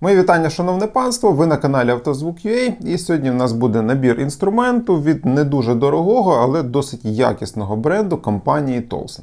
Мої вітання, шановне панство. Ви на каналі Автозвук.ua і сьогодні в нас буде набір інструменту від не дуже дорогого, але досить якісного бренду компанії Tolson.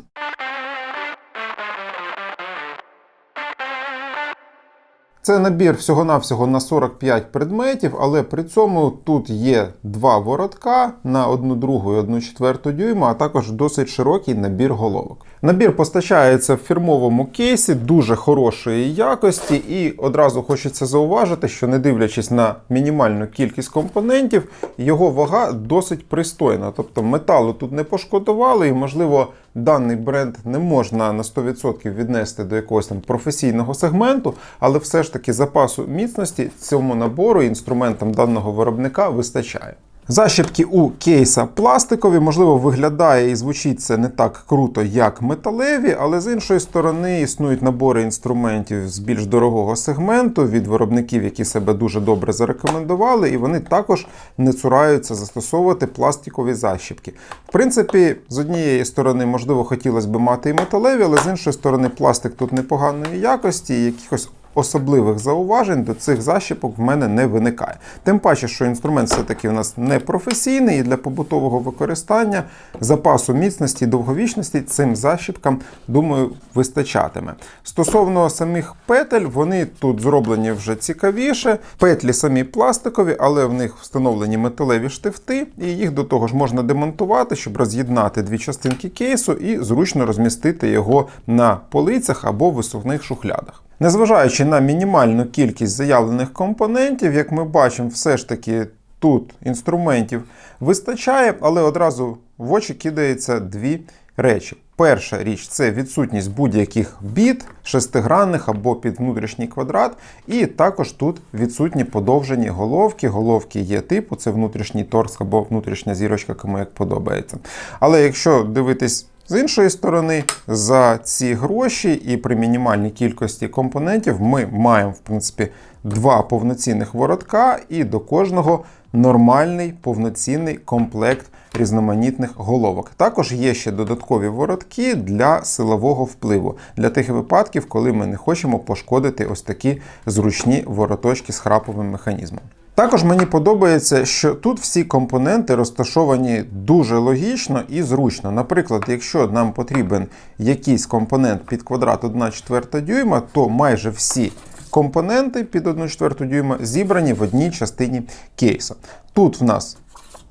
Це набір всього-навсього на 45 предметів, але при цьому тут є два воротка на 1 другу і 1 четверту дюйма, а також досить широкий набір головок. Набір постачається в фірмовому кейсі дуже хорошої якості, і одразу хочеться зауважити, що не дивлячись на мінімальну кількість компонентів, його вага досить пристойна. Тобто металу тут не пошкодували, і можливо даний бренд не можна на 100% віднести до якогось там професійного сегменту, але все ж таки запасу міцності цьому набору інструментам даного виробника вистачає. Защіпки у кейса пластикові, можливо, виглядає і звучить це не так круто, як металеві, але з іншої сторони існують набори інструментів з більш дорогого сегменту від виробників, які себе дуже добре зарекомендували, і вони також не цураються застосовувати пластикові защіпки. В принципі, з однієї сторони, можливо, хотілося б мати і металеві, але з іншої сторони, пластик тут непоганої якості, і якихось особливих зауважень до цих защіпок в мене не виникає. Тим паче, що інструмент все-таки у нас не професійний і для побутового використання запасу міцності і довговічності цим защіпкам, думаю, вистачатиме. Стосовно самих петель, вони тут зроблені вже цікавіше. Петлі самі пластикові, але в них встановлені металеві штифти, і їх до того ж можна демонтувати, щоб роз'єднати дві частинки кейсу і зручно розмістити його на полицях або висувних шухлядах. Незважаючи на мінімальну кількість заявлених компонентів, як ми бачимо, все ж таки тут інструментів вистачає, але одразу в очі кидається дві речі. Перша річ це відсутність будь-яких біт, шестигранних або під внутрішній квадрат, і також тут відсутні подовжені головки. Головки є типу, це внутрішній торс або внутрішня зірочка, кому як подобається. Але якщо дивитись з іншої сторони, за ці гроші і при мінімальній кількості компонентів ми маємо, в принципі, два повноцінних воротка і до кожного нормальний повноцінний комплект різноманітних головок. Також є ще додаткові воротки для силового впливу, для тих випадків, коли ми не хочемо пошкодити ось такі зручні вороточки з храповим механізмом. Також мені подобається, що тут всі компоненти розташовані дуже логічно і зручно. Наприклад, якщо нам потрібен якийсь компонент під квадрат 1,4 дюйма, то майже всі компоненти під 1,4 дюйма зібрані в одній частині кейса. Тут в нас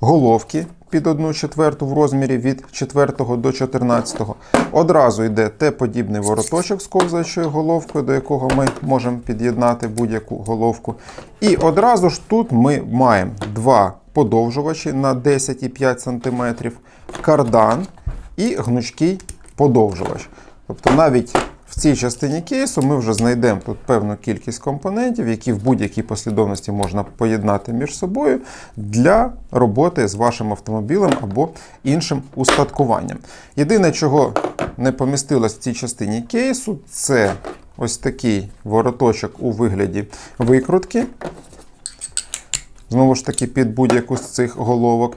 головки під 1 четверту в розмірі від 4 до 14. Одразу йде Т-подібний вороточок з ковзаючою головкою, до якого ми можемо під'єднати будь-яку головку. І одразу ж тут ми маємо два подовжувачі на 10,5 см, кардан і гнучкий подовжувач. Тобто навіть в цій частині кейсу ми вже знайдемо тут певну кількість компонентів, які в будь-якій послідовності можна поєднати між собою для роботи з вашим автомобілем або іншим устаткуванням. Єдине, чого не помістилось в цій частині кейсу, це ось такий вороточок у вигляді викрутки. Знову ж таки, під будь-яку з цих головок.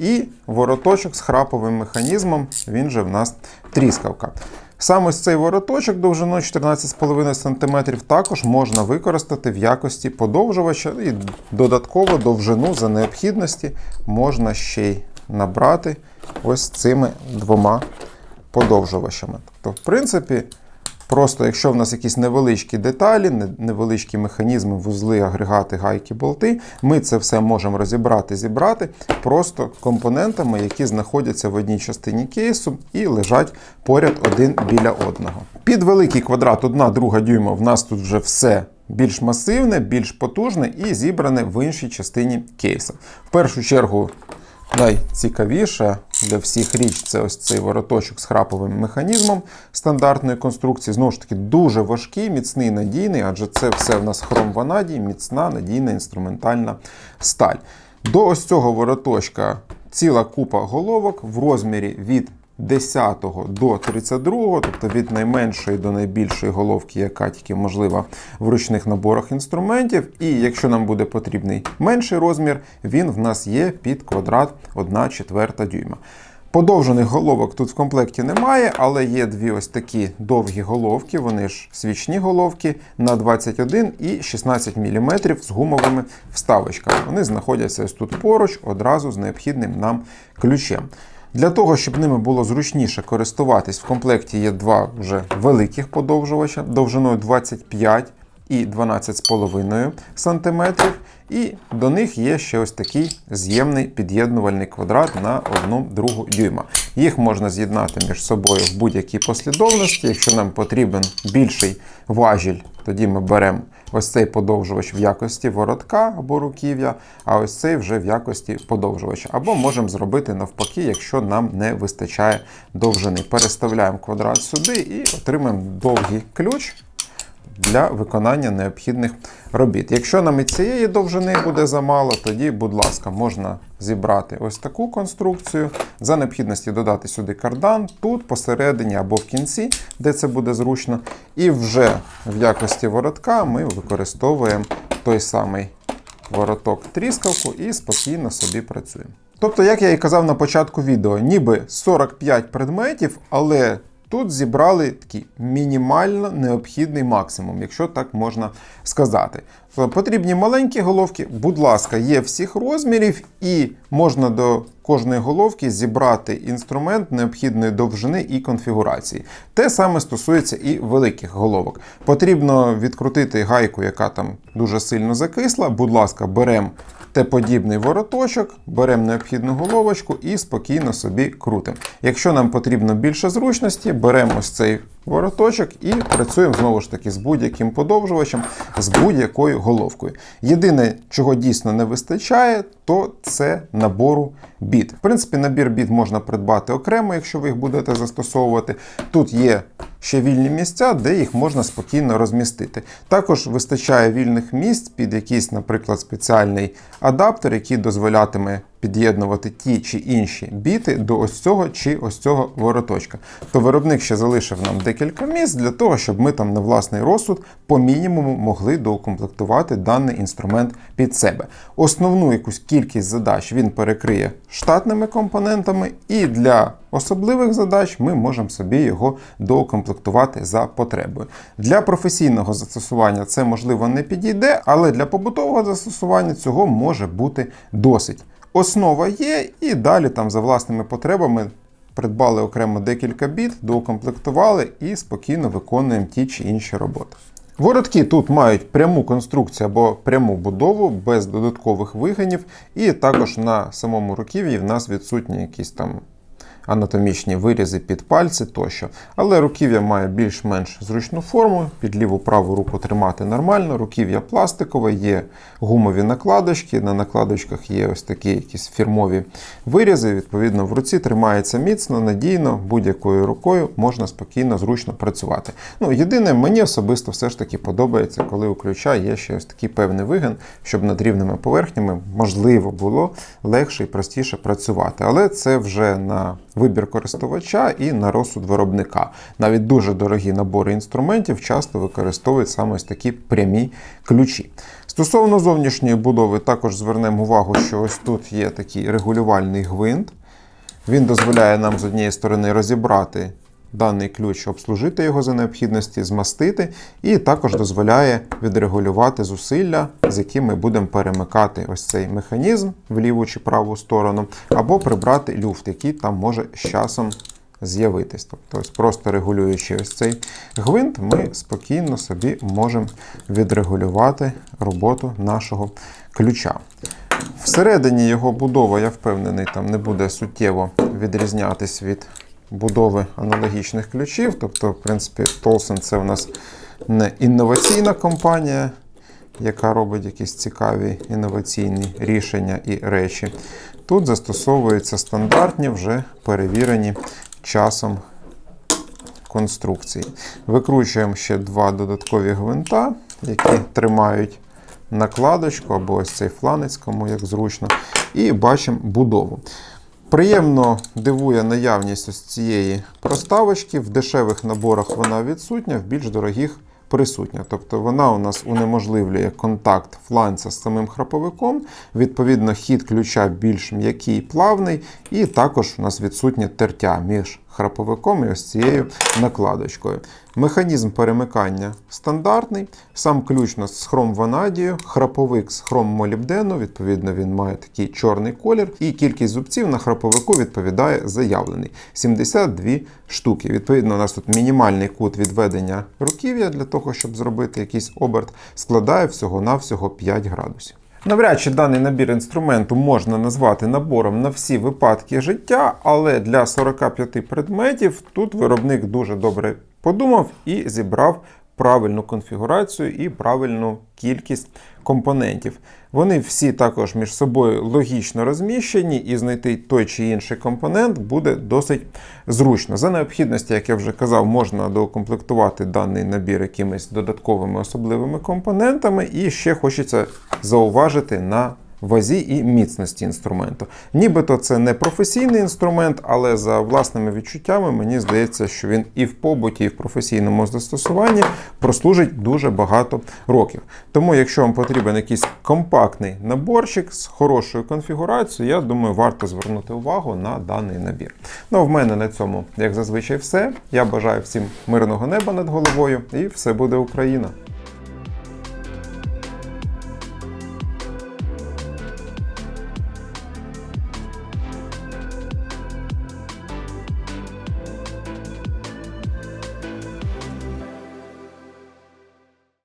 І вороточок з храповим механізмом, він же в нас тріскавка. Саме цей вороточок довжиною 14,5 см також можна використати в якості подовжувача, і додатково довжину за необхідності можна ще й набрати ось цими двома подовжувачами. Тобто, в принципі, просто якщо в нас якісь невеличкі деталі, невеличкі механізми, вузли, агрегати, гайки, болти, ми це все можемо розібрати, зібрати просто компонентами, які знаходяться в одній частині кейсу і лежать поряд один біля одного. Під великий квадрат 1 друга дюйма в нас тут вже все. Більш масивне, більш потужне і зібране в іншій частині кейса. В першу чергу Найцікавіша для всіх річ це ось цей вороточок з храповим механізмом стандартної конструкції. Знову ж таки, дуже важкий, міцний, надійний, адже це все в нас хром ванадій, міцна, надійна інструментальна сталь. До ось цього вороточка ціла купа головок в розмірі від 10 до 32, тобто від найменшої до найбільшої головки, яка тільки можлива в ручних наборах інструментів. І якщо нам буде потрібний менший розмір, він в нас є під квадрат 1 четверта дюйма. Подовжених головок тут в комплекті немає, але є дві ось такі довгі головки, вони ж свічні головки на 21 і 16 мм з гумовими вставочками. Вони знаходяться ось тут поруч, одразу з необхідним нам ключем. Для того, щоб ними було зручніше користуватись, в комплекті є два вже великих подовжувача довжиною 25 і 12,5 см. І до них є ще ось такий з'ємний під'єднувальний квадрат на 1,2 дюйма. Їх можна з'єднати між собою в будь-якій послідовності. Якщо нам потрібен більший важіль, тоді ми беремо ось цей подовжувач в якості воротка або руків'я, а ось цей вже в якості подовжувача. Або можемо зробити навпаки, якщо нам не вистачає довжини. Переставляємо квадрат сюди і отримаємо довгий ключ для виконання необхідних робіт. Якщо нам і цієї довжини буде замало, тоді, будь ласка, можна зібрати ось таку конструкцію. За необхідності додати сюди кардан, тут посередині або в кінці, де це буде зручно. І вже в якості воротка ми використовуємо той самий вороток тріскавку і спокійно собі працюємо. Тобто, як я і казав на початку відео, ніби 45 предметів, але тут зібрали такий мінімально необхідний максимум, якщо так можна сказати. Тобто Потрібні маленькі головки, будь ласка, є всіх розмірів, і можна до кожної головки зібрати інструмент необхідної довжини і конфігурації. Те саме стосується і великих головок. Потрібно відкрутити гайку, яка там дуже сильно закисла. Будь ласка, беремо Т-подібний вороточок, беремо необхідну головочку і спокійно собі крутимо. Якщо нам потрібно більше зручності, беремо ось цей вороточок і працюємо знову ж таки з будь-яким подовжувачем, з будь-якою головкою. Єдине, чого дійсно не вистачає, то це набору біт. В принципі, набір біт можна придбати окремо, якщо ви їх будете застосовувати. Тут є ще вільні місця, де їх можна спокійно розмістити. Також вистачає вільних місць під якийсь, наприклад, спеціальний адаптер, який дозволятиме під'єднувати ті чи інші біти до ось цього чи ось цього вороточка. То виробник ще залишив нам декілька місць для того, щоб ми там на власний розсуд по мінімуму могли доукомплектувати даний інструмент під себе. Основну якусь кількість задач він перекриє штатними компонентами, і для особливих задач ми можемо собі його доукомплектувати за потребою. Для професійного застосування це можливо не підійде, але для побутового застосування цього може бути досить. Основа є, і далі там за власними потребами придбали окремо декілька біт, доукомплектували і спокійно виконуємо ті чи інші роботи. Воротки тут мають пряму конструкцію або пряму будову без додаткових виганів, і також на самому руків'ї в нас відсутні якісь там анатомічні вирізи під пальці тощо. Але руків'я має більш-менш зручну форму, під ліву праву руку тримати нормально. Руків'я пластикове, є гумові накладочки. На накладочках є ось такі якісь фірмові вирізи. Відповідно, в руці тримається міцно, надійно, будь-якою рукою можна спокійно, зручно працювати. Ну, Єдине, мені особисто все ж таки подобається, коли у ключа є ще ось такий певний вигин, щоб над рівними поверхнями можливо було легше і простіше працювати. Але це вже на вибір користувача і на розсуд виробника. Навіть дуже дорогі набори інструментів часто використовують саме ось такі прямі ключі. Стосовно зовнішньої будови, також звернемо увагу, що ось тут є такий регулювальний гвинт. Він дозволяє нам з однієї сторони розібрати даний ключ, обслужити його за необхідності, змастити, і також дозволяє відрегулювати зусилля, з якими ми будемо перемикати ось цей механізм в ліву чи праву сторону, або прибрати люфт, який там може з часом з'явитись. Тобто, ось просто регулюючи ось цей гвинт, ми спокійно собі можемо відрегулювати роботу нашого ключа. Всередині його будова, я впевнений, там не буде суттєво відрізнятись від будови аналогічних ключів. Тобто, в принципі, Tolson це у нас не інноваційна компанія, яка робить якісь цікаві інноваційні рішення і речі. Тут застосовуються стандартні, вже перевірені часом конструкції. Викручуємо ще два додаткові гвинта, які тримають накладочку або ось цей фланець, кому як зручно, і бачимо будову. Приємно дивує наявність ось цієї проставочки. В дешевих наборах вона відсутня, в більш дорогих присутня. Тобто вона у нас унеможливлює контакт фланця з самим храповиком. Відповідно, хід ключа більш м'який, плавний, і також у нас відсутнє тертя між храповиком і ось цією накладочкою. Механізм перемикання стандартний. Сам ключ у нас з хром ванадію, храповик з хром молібдену, відповідно, він має такий чорний колір, і кількість зубців на храповику відповідає заявлений 72 штуки. Відповідно, у нас тут мінімальний кут відведення руків'я для того, щоб зробити якийсь оберт, складає всього-навсього 5 градусів. Навряд чи даний набір інструменту можна назвати набором на всі випадки життя, але для 45 предметів тут виробник дуже добре подумав і зібрав правильну конфігурацію і правильну кількість компонентів. Вони всі також між собою логічно розміщені, і знайти той чи інший компонент буде досить зручно. За необхідності, як я вже казав, можна доукомплектувати даний набір якимись додатковими особливими компонентами, і ще хочеться зауважити на вазі і міцності інструменту. Нібито це не професійний інструмент, але за власними відчуттями мені здається, що він і в побуті, і в професійному застосуванні прослужить дуже багато років. Тому, якщо вам потрібен якийсь компактний наборчик з хорошою конфігурацією, я думаю, варто звернути увагу на даний набір. Ну, в мене на цьому, як зазвичай, все. Я бажаю всім мирного неба над головою, і все буде Україна!